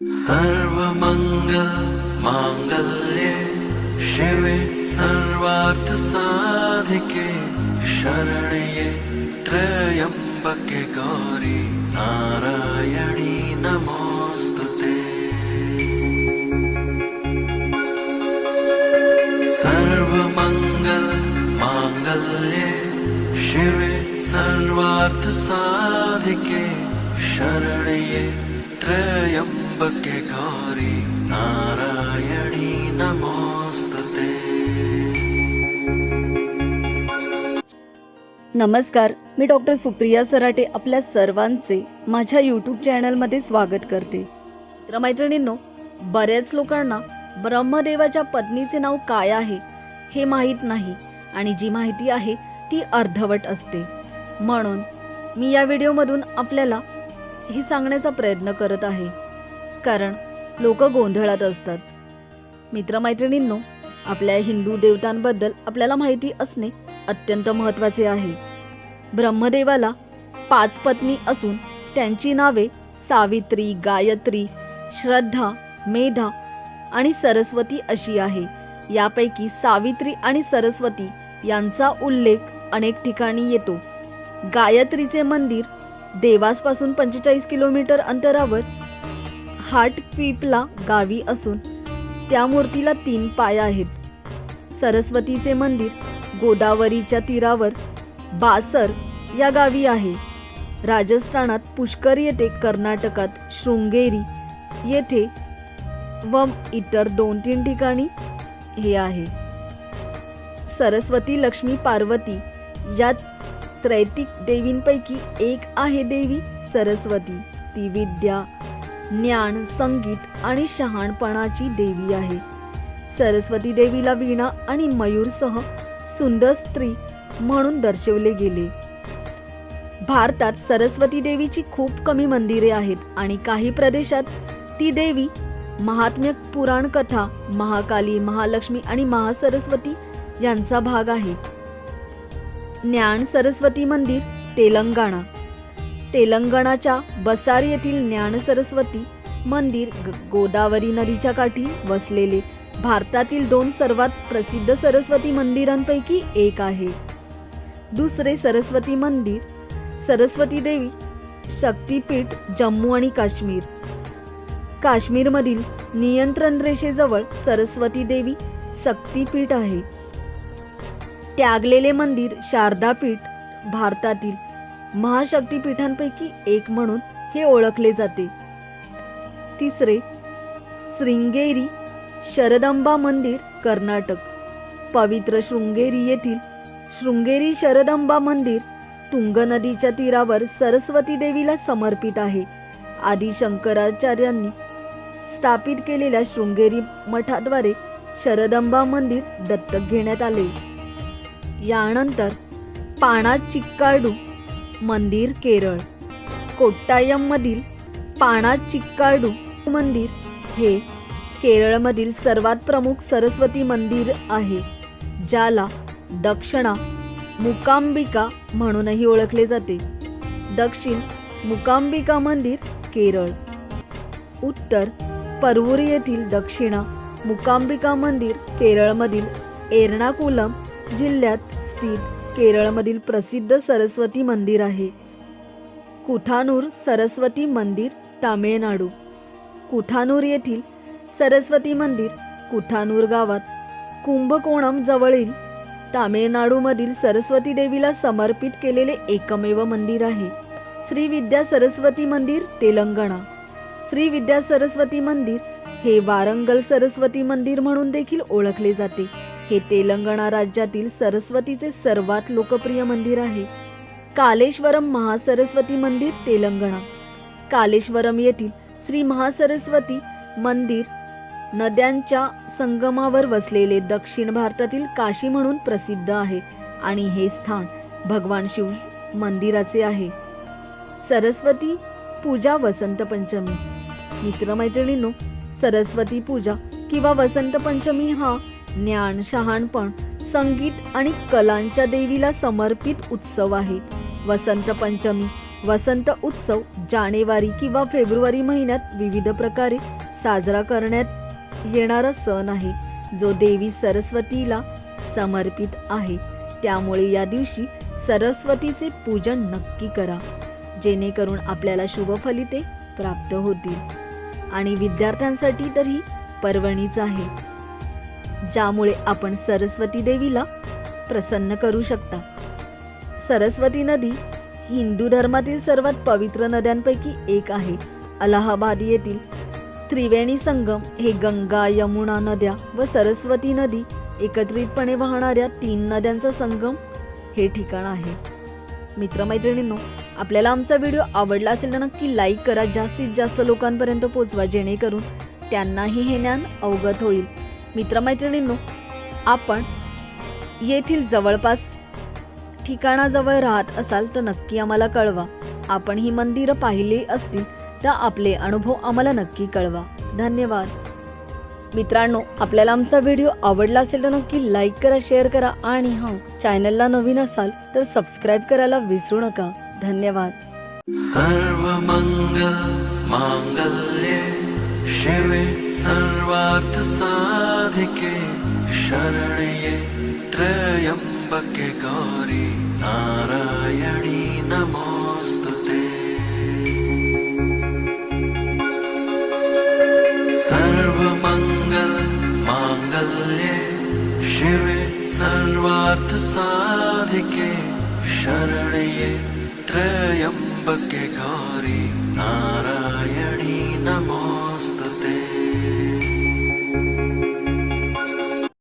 सर्वमङ्गल माङ्गल्ये शिवे सर्वार्थसाधिके शरण्ये त्र्यम्बके गौरी नारायणी नमोऽस्तु ते सर्वमङ्गल माङ्गल्ये शिवे सर्वार्थसाधिके शरण्ये त्र्यम्बके नारायणी नमोऽस्तु नमस्कार मी डॉक्टर सुप्रिया सराटे आपल्या सर्वांचे माझ्या यूट्यूब चॅनलमध्ये स्वागत करते. तर मैत्रिणींनो बऱ्याच लोकांना ब्रह्मदेवाच्या पत्नीचे नाव काय आहे हे माहीत नाही आणि जी माहिती आहे ती अर्धवट असते. म्हणून मी या व्हिडिओमधून आपल्याला हे सांगण्याचा प्रयत्न करत आहे. कारण लोक गोंधळात असतात. मित्रमैत्रिणींनो आपल्या हिंदू देवतांबद्दल आपल्याला माहिती असणे अत्यंत महत्त्वाचे आहे. ब्रह्मदेवाला पाच पत्नी असून त्यांची नावे सावित्री गायत्री श्रद्धा मेधा आणि सरस्वती अशी आहे. यापैकी सावित्री आणि सरस्वती यांचा उल्लेख अनेक ठिकाणी येतो. गायत्रीचे मंदिर देवासपासून पंचेचाळीस किलोमीटर अंतरावर हाट क्वीपला गावी असून त्या मूर्तीला तीन पाय आहेत. सरस्वतीचे मंदिर गोदावरीच्या तीरावर बासर या गावी आहे. राजस्थानात पुष्कर येथे कर्नाटकात शृंगेरी येथे व इतर दोन तीन ठिकाणी हे आहे. सरस्वती लक्ष्मी पार्वती या त्रैतिक देवींपैकी एक आहे देवी सरस्वती. ती विद्या ज्ञान संगीत आणि शहाणपणाची देवी आहे. सरस्वती देवीला वीणा आणि मयूरसह सुंदर स्त्री म्हणून दर्शवले गेले. भारतात सरस्वती देवीची खूप कमी मंदिरे आहेत आणि काही प्रदेशात ती देवी महात्म्य पुराण कथा महाकाली महालक्ष्मी आणि महासरस्वती यांचा भाग आहे. ज्ञान सरस्वती मंदिर तेलंगणा. तेलंगणाच्या बसार येथील ज्ञान सरस्वती मंदिर ग- गोदावरी नदीच्या काठी वसलेले भारतातील दोन सर्वात प्रसिद्ध सरस्वती मंदिरांपैकी एक आहे. दुसरे सरस्वती मंदिर सरस्वती देवी शक्तीपीठ जम्मू आणि काश्मीर. काश्मीरमधील नियंत्रण रेषेजवळ सरस्वती देवी शक्तीपीठ आहे. त्यागलेले मंदिर शारदापीठ भारतातील महाशक्तीपीठांपैकी एक म्हणून हे ओळखले जाते. तिसरे श्रृंगेरी शरदंबा मंदिर कर्नाटक. पवित्र शृंगेरी येथील शृंगेरी शरदंबा मंदिर तुंग नदीच्या तीरावर सरस्वती देवीला समर्पित आहे. आदी शंकराचार्यांनी स्थापित केलेल्या शृंगेरी मठाद्वारे शरदंबा मंदिर दत्तक घेण्यात आले. यानंतर पाणा चिक्काडू मंदिर केरळ. कोट्टायममधील पाणा चिक्काडू मंदिर हे केरळमधील सर्वात प्रमुख सरस्वती मंदिर आहे ज्याला दक्षिणा मुकांबिका म्हणूनही ओळखले जाते. दक्षिण मुकांबिका मंदिर केरळ. उत्तर परवूर येथील दक्षिणा मुकांबिका मंदिर केरळमधील एर्णाकुलम जिल्ह्यात स्थित केरळमधील प्रसिद्ध सरस्वती मंदिर आहे. कुथानूर सरस्वती मंदिर तामिळनाडू. कुथानूर येथील सरस्वती मंदिर कुथानूर गावात कुंभकोणम जवळील तामिळनाडूमधील सरस्वती देवीला समर्पित केलेले एकमेव मंदिर आहे. श्री विद्या सरस्वती मंदिर तेलंगणा. श्री विद्या सरस्वती मंदिर हे वारंगल सरस्वती मंदिर म्हणून देखील ओळखले जाते. हे तेलंगणा राज्यातील सरस्वतीचे सर्वात लोकप्रिय मंदिर आहे. कालेश्वरम महासरस्वती मंदिर तेलंगणा. कालेश्वरम येथील श्री महासरस्वती मंदिर नद्यांच्या संगमावर वसलेले दक्षिण भारतातील काशी म्हणून प्रसिद्ध आहे आणि हे स्थान भगवान शिव मंदिराचे आहे. सरस्वती पूजा वसंत पंचमी. मित्रमैत्रिणींनो सरस्वती पूजा किंवा वसंत पंचमी हा ज्ञान शहाणपण संगीत आणि कलांच्या देवीला समर्पित उत्सव आहे. वसंत पंचमी वसंत उत्सव जानेवारी किंवा फेब्रुवारी महिन्यात विविध प्रकारे साजरा करण्यात येणारा सण आहे. जो देवी सरस्वतीला समर्पित आहे. त्यामुळे या दिवशी सरस्वतीचे पूजन नक्की करा. जेणेकरून आपल्याला शुभफलिते प्राप्त होतील. आणि विद्यार्थ्यांसाठी तर ही पर्वणीच आहे. ज्यामुळे आपण सरस्वती देवीला प्रसन्न करू शकता. सरस्वती नदी हिंदू धर्मातील सर्वात पवित्र नद्यांपैकी एक आहे. अलाहाबाद येथील त्रिवेणी संगम हे गंगा यमुना नद्या व सरस्वती नदी एकत्रितपणे वाहणाऱ्या तीन नद्यांचा संगम हे ठिकाण आहे. मित्रमैत्रिणींनो आपल्याला आमचा व्हिडिओ आवडला असेल तर नक्की लाईक करा. जास्तीत जास्त लोकांपर्यंत पोचवा जेणेकरून त्यांनाही हे ज्ञान अवगत होईल. मित्रमैत्रिणींनो आपण येथील जवळपास ठिकाणाजवळ राहत असाल तर नक्की आम्हाला कळवा. आपण ही मंदिरं पाहिली असतील तर आपले अनुभव आम्हाला नक्की कळवा. धन्यवाद. मित्रांनो आपल्याला आमचा व्हिडिओ आवडला असेल तर नक्की लाईक करा शेअर करा आणि हां चॅनलला नवीन असाल तर सबस्क्राईब करायला विसरू नका. धन्यवाद. सर्वमङ्गल माङ्गल्ये शिवे सर्वार्थसाधिके शरण्ये त्र्यम्बके गौरि नारायणी नमोऽस्तु ते। सर्वमङ्गल माङ्गल्ये शिवे सर्वार्थसाधिके शरण्ये त्र्यम्बके गौरि नारायणी नमो